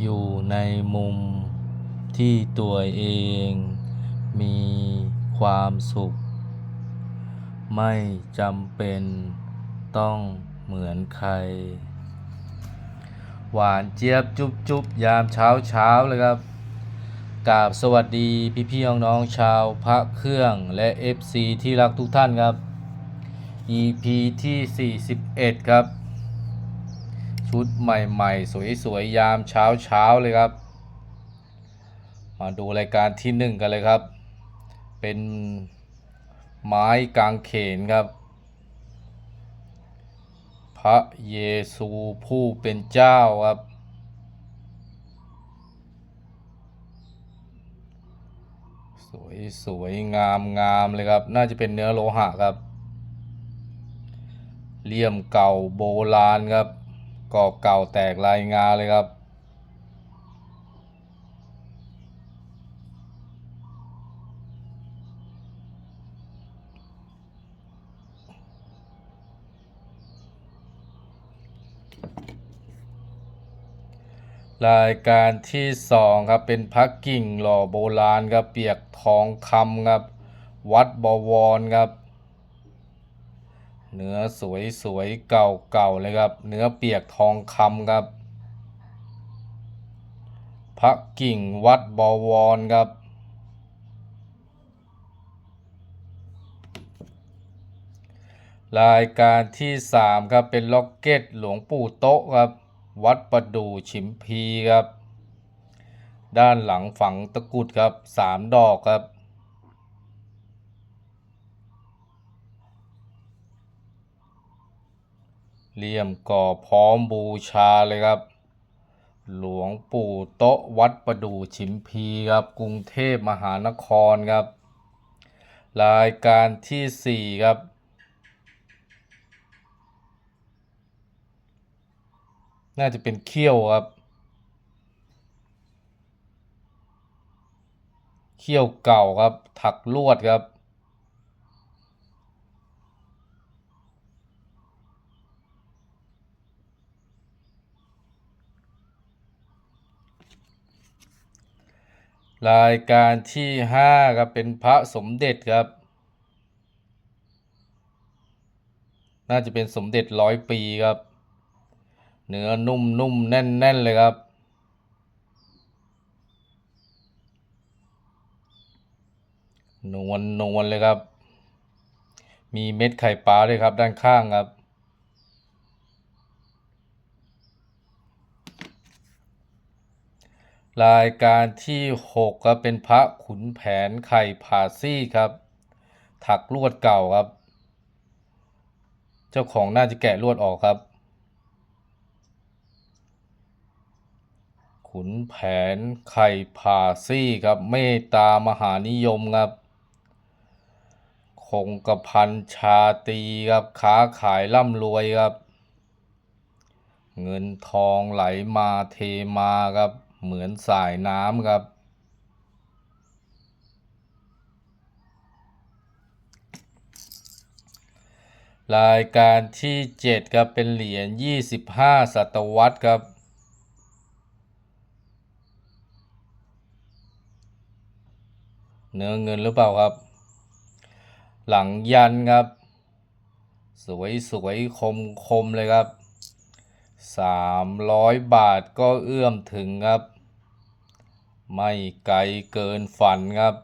อยู่ในมุมที่ตัวเองมีความสุข ไม่จำเป็นต้องเหมือนใคร หวานเจี๊ยบจุ๊บจุ๊บยามเช้าเช้าเลยครับกราบสวัสดีพี่พี่น้องน้องๆชาวพระเครื่องและ FC ที่รักทุกท่านครับ EP ที่ 41 ครับ ชุดใหม่ๆ สวยๆ ยามเช้าเช้าๆ เลยครับ มาดูรายการที่หนึ่งกันเลยครับ เป็นไม้กางเขนครับ พระเยซูผู้เป็นเจ้าครับ สวยสวยงามงามเลยครับ น่าจะเป็นเนื้อโลหะครับเลี่ยมเก่าโบราณครับ กรอบเก่าแตกลายงาเลยครับ รายการที่สองครับเป็นพักกิ่งหล่อโบราณครับเปียกทองคำครับ วัดบวรครับ เนื้อสวยสวยเก่าเก่าเลยครับ เนื้อเปียกทองคำครับ พระกิ่งวัดบวรครับ รายการที่สามครับเป็นล็อกเก็ตหลวงปู่โต๊ะครับ วัดประดู่ฉิมพีครับ ด้านหลังฝังตะกุดครับสามดอกครับ เลี่ยมก่อพร้อมบูชาเลยครับ หลวงปู่โต๊ะวัดประดู่ฉิมพีครับกรุงเทพมหานครครับ รายการที่สี่ครับน่าจะเป็นเขี้ยวครับ เขี้ยวเก่าครับ ถักลวดครับ รายการที่ห้าครับเป็นพระสมเด็จครับ น่าจะเป็นสมเด็จร้อยปีครับ เนื้อนุ่มนุ่มแน่นแน่นเลยครับ นวลนวลเลยครับ มีเม็ดไข่ปลาด้วยครับด้านข้างครับ รายการที่หกครับ เป็นพระขุนแผนไข่ผาซี่ครับ ถักลวดเก่าครับ เจ้าของน่าจะแกะลวดออกครับ ขุนแผนไข่ผาซี่ครับ เมตตามหานิยมครับ คงกระพันชาตีครับค้าขายร่ำรวยครับ เงินทองไหลมาเทมาครับ เหมือนสายน้ำครับ รายการที่เจ็ดครับ เป็นเหรียญยี่สิบห้าศตวรรษครับเนื้อเงินหรือเปล่าครับ หลังยันครับ สวยสวยคมคมเลยครับ สามร้อยบาทก็เอื้อมถึงครับ ไม่ไกลเกินฝันครับ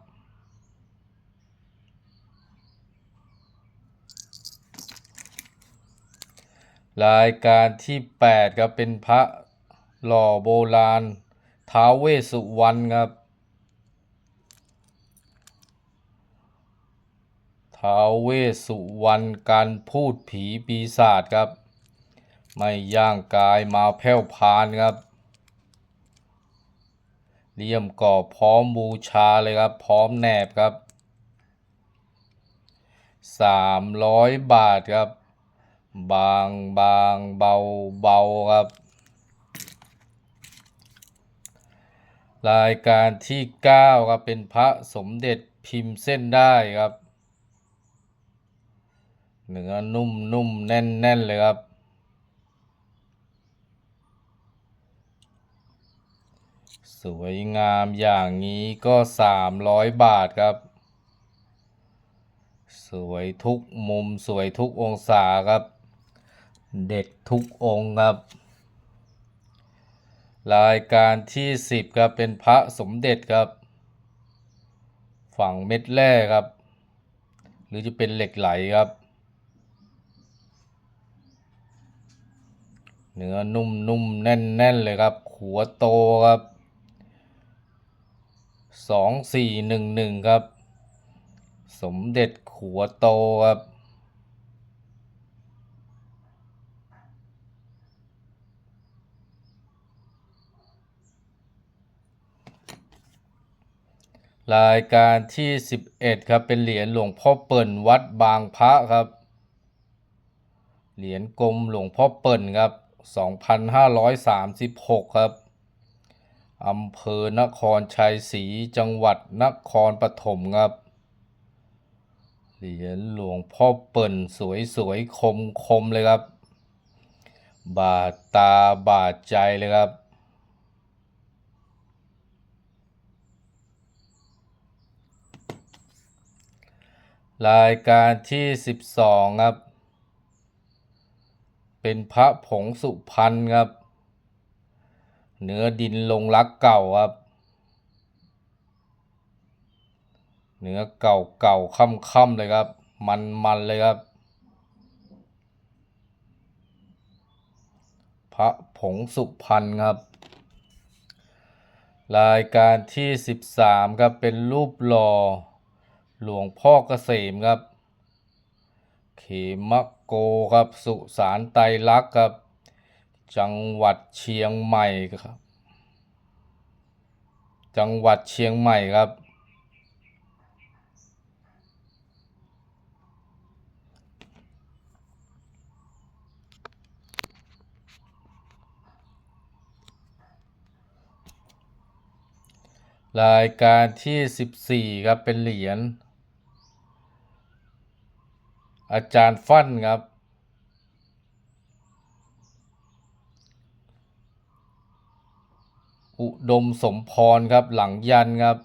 รายการที่แปดครับเป็นพระหล่อโบราณท้าวเวสุวรรณครับท้าวเวสุวรรณการพูดผีปีศาจครับ ไม่ย่างกายมาแผ่วพานครับเลี่ยมก่อพร้อมบูชาเลยครับ พร้อมแนบครับสามร้อยบาทครับ บางบางเบาเบาครับ รายการที่เก้าครับ เป็นพระสมเด็จพิมพ์เส้นได้ครับ เนื้อนุ่มนุ่มแน่นแน่นเลยครับ สวยงามอย่างนี้ก็สามร้อยบาทครับ สวยทุกมุมสวยทุกองศาครับ เด็ดทุกองครับ รายการที่สิบครับเป็นพระสมเด็จครับ ฝั่งเม็ดแร่ครับ หรือจะเป็นเหล็กไหลครับเนื้อนุ่มๆแน่นๆเลยครับขัวโตครับ สองสี่หนึ่งหนึ่งครับ สมเด็จขัวโตครับ รายการที่ 11 ครับ เป็นเหรียญหลวงพ่อเปิ่นวัดบางพระครับ เหรียญกลมหลวงพ่อเปิ่นครับ 2536 ครับ อำเภอนครชัยศรีจังหวัดนครปฐมครับ เหรียญหลวงพ่อเปิ่นสวยสวยคมคมๆ เลยครับ บาดตาบาดใจเลยครับรายการที่ 12 ครับ เป็นพระผงสุพรรณครับ เนื้อดินลงรักเก่าครับ เนื้อเก่าเก่าค่ำค่ำๆเลยครับ มันมันเลยครับ พระผงสุพรรณครับ รายการที่ 13 ครับ เป็นรูปหล่อหลวงพ่อเกษมครับ เขมโกครับ สุสานไตรลักษณ์ครับ จังหวัดเชียงใหม่ครับ จังหวัดเชียงใหม่ครับ รายการที่ 14 ครับ เป็นเหรียญอาจารย์ฟั่นครับ อุ ดมสมพรครับหลังยันครับ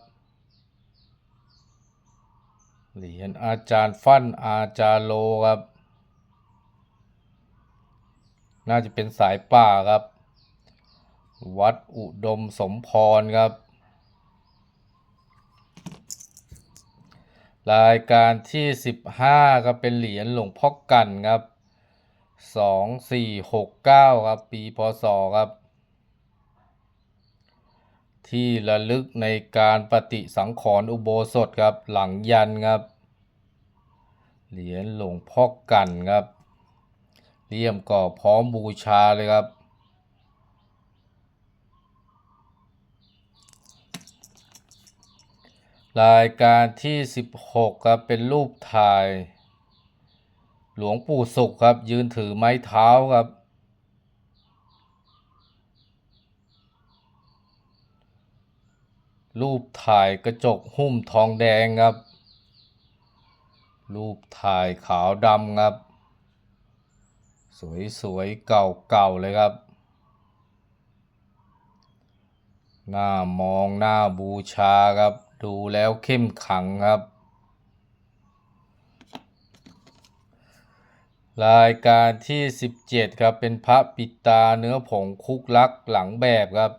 เหรียญอาจารย์ฟั่นอาจารโลครับ น่าจะเป็นสายป่าครับ วัดอุดมสมพรครับ รายการที่ 15ครับเป็นเหรียญหลวงพ่อกันครับ 2469 ครับ ปีพศครับ ที่ระลึกในการปฏิสังขรณ์อุโบสถครับหลังยันครับ เหรียญหลวงพ่อกันครับเลี่ยมก่อพร้อมบูชาเลยครับ รายการที่ 16 ครับ เป็นรูปถ่าย หลวงปู่สุขครับยืนถือไม้เท้าครับ รูปถ่ายกระจกหุ้มทองแดงครับ รูปถ่ายขาวดำครับ สวยๆ เก่าๆ เลยครับ หน้ามองหน้าบูชาครับ ดูแล้วเข้มขังครับ รายการที่ 17 ครับ เป็นพระปิตาเนื้อผงคุกลักหลังแบบครับ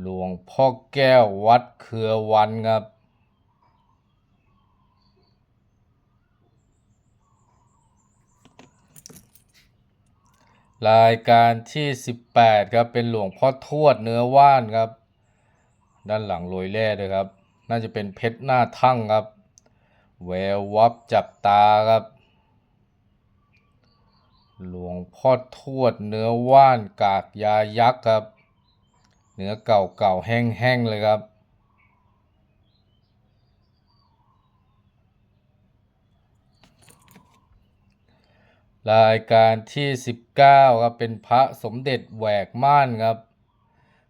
หลวงพ่อแก้ววัดเครือวันครับ รายการที่ 18 ครับ เป็นหลวงพ่อทวดเนื้อว่านครับ ด้านหลังโรยแร่ด้วยครับ น่าจะเป็นเพชรหน้าทั่งครับ แวววับจับตาครับ หลวงพ่อทวดเนื้อว่านกากยายักษ์ครับ เนื้อเก่าๆแห้งๆเลยครับ รายการที่ 19ครับเป็นพระสมเด็จแหวกม่านครับ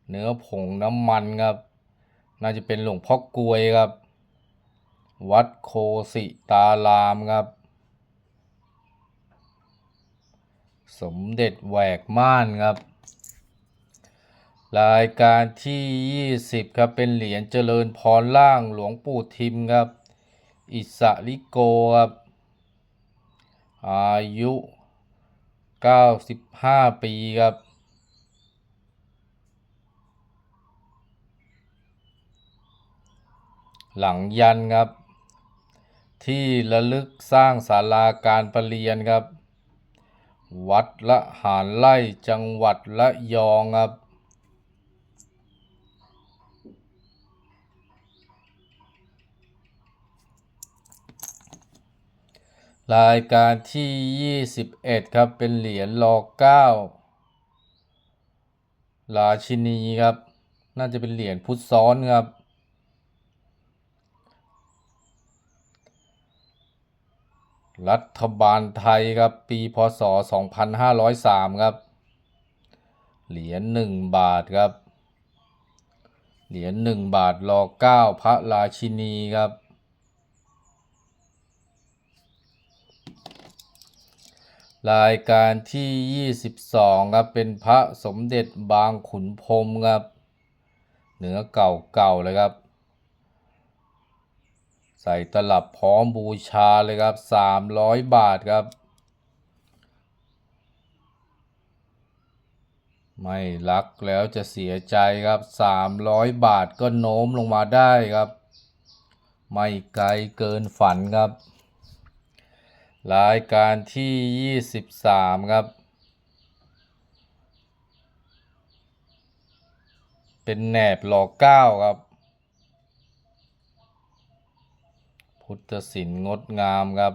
เนื้อผงน้ำมันครับ น่าจะเป็นหลวงพ่อกลวยครับ วัดโคสิตารามครับ สมเด็จแหวกม่านครับ รายการที่ 20 ครับ เป็นเหรียญเจริญพรล่างหลวงปู่ทิมครับ อิสริโกครับ อายุ 95 ปีครับหลังยันครับ ที่ระลึกสร้างศาลาการประเรียนครับ วัดละหารไล่จังหวัดละยองครับ รายการที่ 21 ครับ เป็นเหรียญรอเก้าราชินีครับ น่าจะเป็นเหรียญพุทธซ้อนครับ รัฐบาลไทยครับ ปีพศ 2503 ครับ เหรียญ1บาทครับ เหรียญ1บาทรอเก้าพระราชินีครับ รายการที่ 22ครับเป็นพระสมเด็จบางขุนพรมครับเนื้อเก่าๆเลยครับ ใส่ตลับพร้อมบูชาเลยครับ 300 บาทครับ ไม่รักแล้วจะเสียใจครับ 300 บาทก็โน้มลงมาได้ครับ ไม่ไกลเกินฝันครับ รายการที่ 23 ครับ เป็นแหนบหล่อเก้าครับ พุทธศิลป์งดงามครับ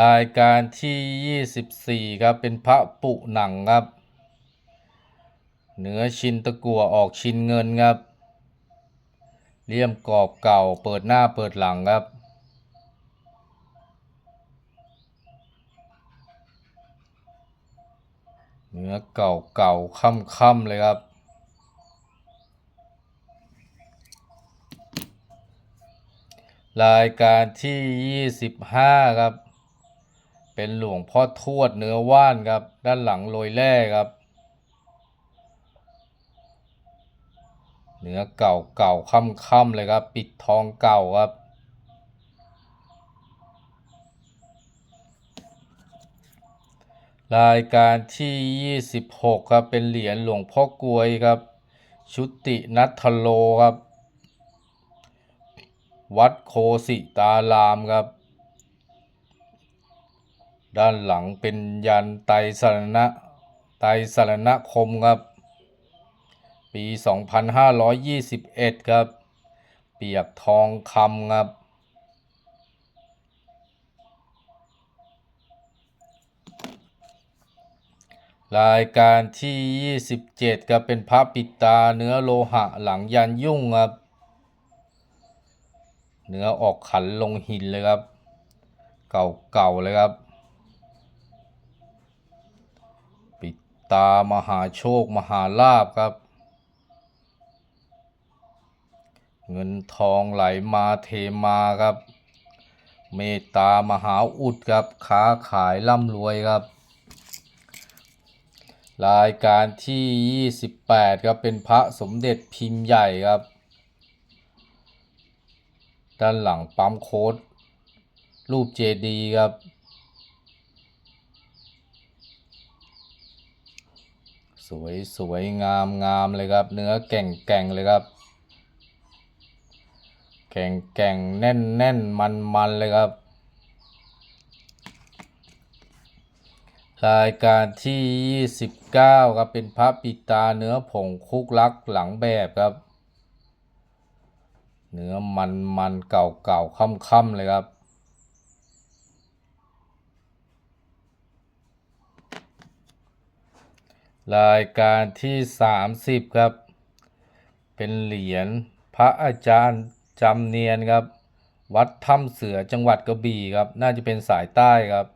รายการที่ 24 ครับ เป็นพระปุหนังครับ เนื้อชินตะกัวออกชินเงินครับเลี่ยมกรอบเก่าเปิดหน้าเปิดหลังครับ เนื้อเก่าเก่าค่ำค่ำๆเลยครับรายการที่ 25 ครับ เป็นหลวงพ่อทวดเนื้อว่านครับ ด้านหลังโรยแร่ครับ เนื้อเก่าเก่าค่ำค่ำๆเลยครับ ปิดทองเก่าครับ รายการที่ 26 ครับ เป็นเหรียญหลวงพ่อกลวยครับ ชุตินัทโลครับ วัดโคสิตารามครับ ด้านหลังเป็นยันไตสรณะไตสรณคมครับ ปี 2521 ครับ เปียกทองคำครับ รายการที่ 27ครับเป็นพระปิดตาเนื้อโลหะหลังยันยุ่งครับ เนื้อออกขันลงหินเลยครับ เก่าๆเลยครับปิดตามหาโชค มหาลาภครับ เงินทองไหลมาเทมาครับ เมตตามหาอุดครับค้าขายร่ำรวยครับ รายการที่ 28ครับเป็นพระสมเด็จพิมพ์ใหญ่ครับ ด้านหลังปั๊มโค้ด รูปเจดีย์ครับสวยสวยงามงามเลยครับ เนื้อแก่งแก่งเลยครับ แก่งแก่งแน่นแน่นมันมันเลยครับ รายการที่ 29 ครับ เป็นพระปิตาเนื้อผงคุกลักหลังแบบครับ เนื้อมันมันเก่าเก่าค่ำค่ำเลยครับรายการที่ 30 ครับ เป็นเหรียญพระอาจารย์ จำเนียนครับ วัดถ้ำเสือจังหวัดกระบี่ครับ น่าจะเป็นสายใต้ครับ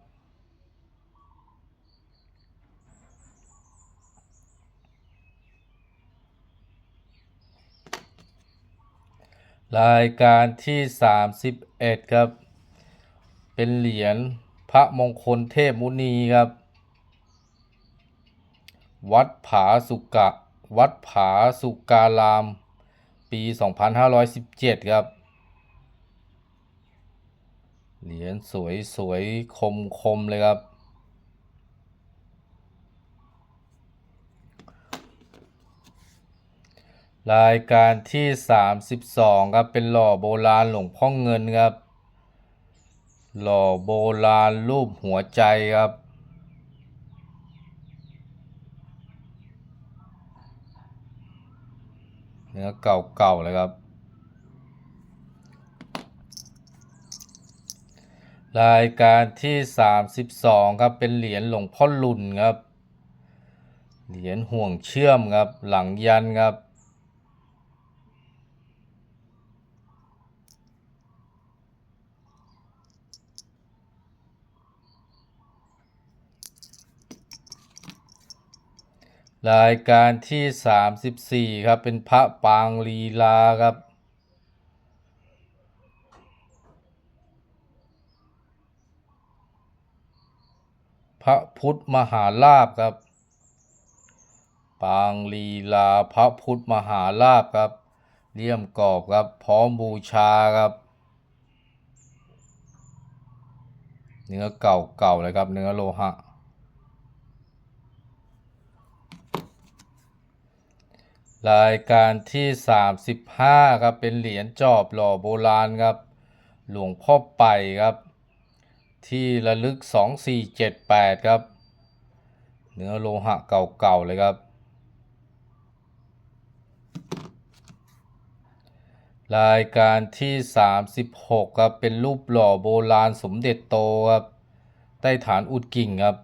รายการที่ 31 ครับ เป็นเหรียญพระมงคลเทพมุนีครับ วัดผาสุกะ วัดผาสุการาม ปี 2517 ครับ เหรียญสวยสวยคมคมเลยครับ รายการที่ 32 ครับ เป็นหล่อโบราณหลวงพ่อเงินครับ หล่อโบราณรูปหัวใจครับ นื้อเก่าๆเลยครับ รายการที่ 32 ครับ เป็นเหรียญหลวงพ่อหลุนครับ เหรียญห่วงเชื่อมครับ หลังยันครับ รายการที่ 34 ครับ เป็นพระปางลีลาครับ พระพุทธมหาลาภครับ ปางลีลาพระพุทธมหาลาภครับเลี่ยมกรอบครับ พร้อมบูชาครับ เนื้อเก่าๆเลยครับ เนื้อโลหะ รายการที่ 35ครับเป็นเหรียญจอบหล่อโบราณครับ หลวงพ่อไปครับ ที่ระลึก 2478 ครับ เนื้อโลหะเก่าๆเลยครับ รายการที่ 36 ครับ เป็นรูปหล่อโบราณสมเด็จโตครับใต้ฐานอุดกิ่งครับ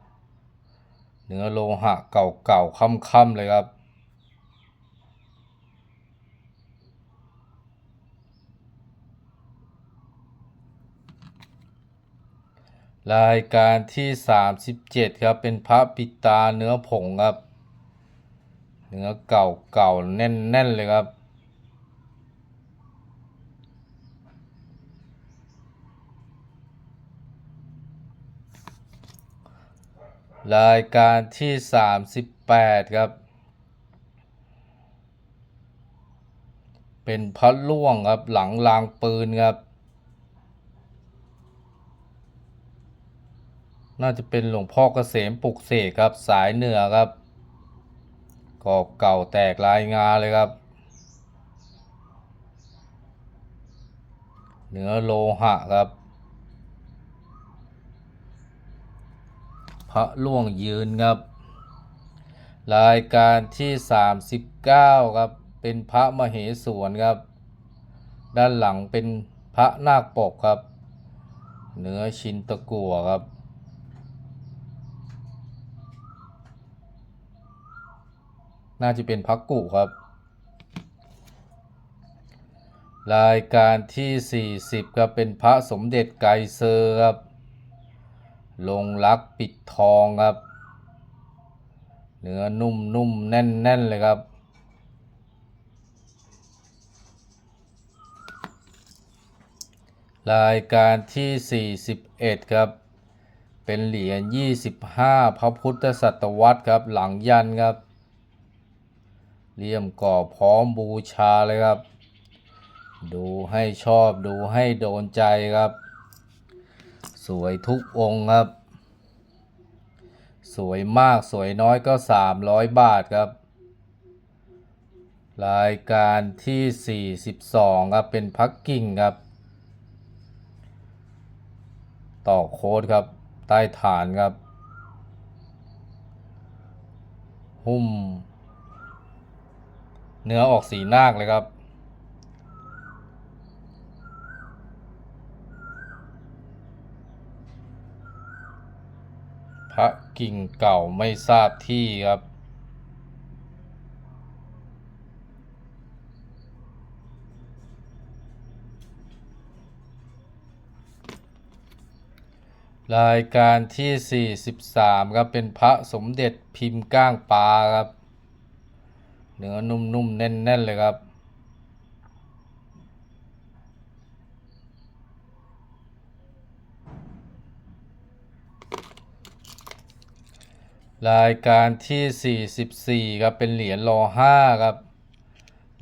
เนื้อโลหะเก่าๆค่ำๆเลยครับ รายการที่ 37 ครับ เป็นพระปิตาเนื้อผงครับ เนื้อเก่าๆแน่นๆเลยครับ รายการที่ 38 ครับ เป็นพระล่วงครับหลังรางปืนครับ น่าจะเป็นหลวงพ่อเกษมปลุกเสกครับสายเหนือครับกรอบเก่าแตกลายงาเลยครับ เนื้อโลหะครับ พระล่วงยืนครับ รายการที่ 39 ครับ เป็นพระมเหสวนครับ ด้านหลังเป็นพระนาคปกครับ เนื้อชินตะกัวครับ น่าจะเป็นพักกุครับ รายการที่ 40ครับเป็นพระสมเด็จไกเซอร์ครับ ลงรักปิดทองครับ เนื้อนุ่มนุ่มแน่นแน่นเลยครับ รายการที่ 41 ครับเป็นเหรียญ 25 พระพุทธศตวรรษครับ หลังยันครับ เลี่ยมก่อพร้อมบูชาเลยครับ ดูให้ชอบดูให้โดนใจครับ สวยทุกองค์ครับ สวยมากสวยน้อยก็ 300 บาทครับ รายการที่ 42 ครับ เป็นพักกิ่งครับ ต่อโค้ดครับ ใต้ฐานครับ หุ้ม เนื้อออกสีนาคเลยครับ พระกิ่งเก่าไม่ทราบที่ครับรายการที่ 43 ครับ เป็นพระสมเด็จพิมพ์ก้างปลาครับ เนื้อนุ่มๆแน่นๆเลยครับ รายการที่ 44 ครับ เป็นเหรียญรอ5ครับ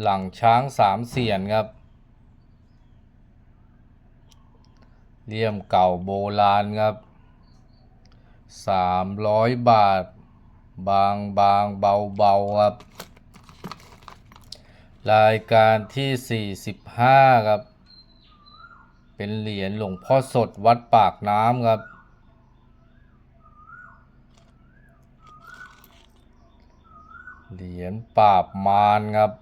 หลังช้างสามเสียนครับเลี่ยมเก่าโบราณครับ 300 บาท บางบางเบาเบาครับ รายการที่ 45 ครับ เป็นเหรียญหลวงพ่อสดวัดปากน้ำครับ เหรียญปราบมารครับ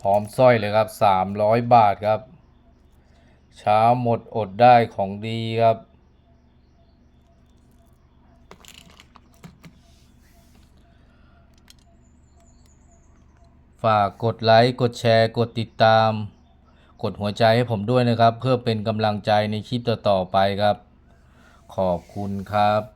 พร้อมสร้อยเลยครับ 300 บาทครับเช้าหมดอดได้ของดีครับ ฝากกดไลค์กดแชร์ กดติดตาม กดหัวใจให้ผมด้วยนะครับ เพื่อเป็นกำลังใจในคลิปต่อๆไปครับ ขอบคุณครับ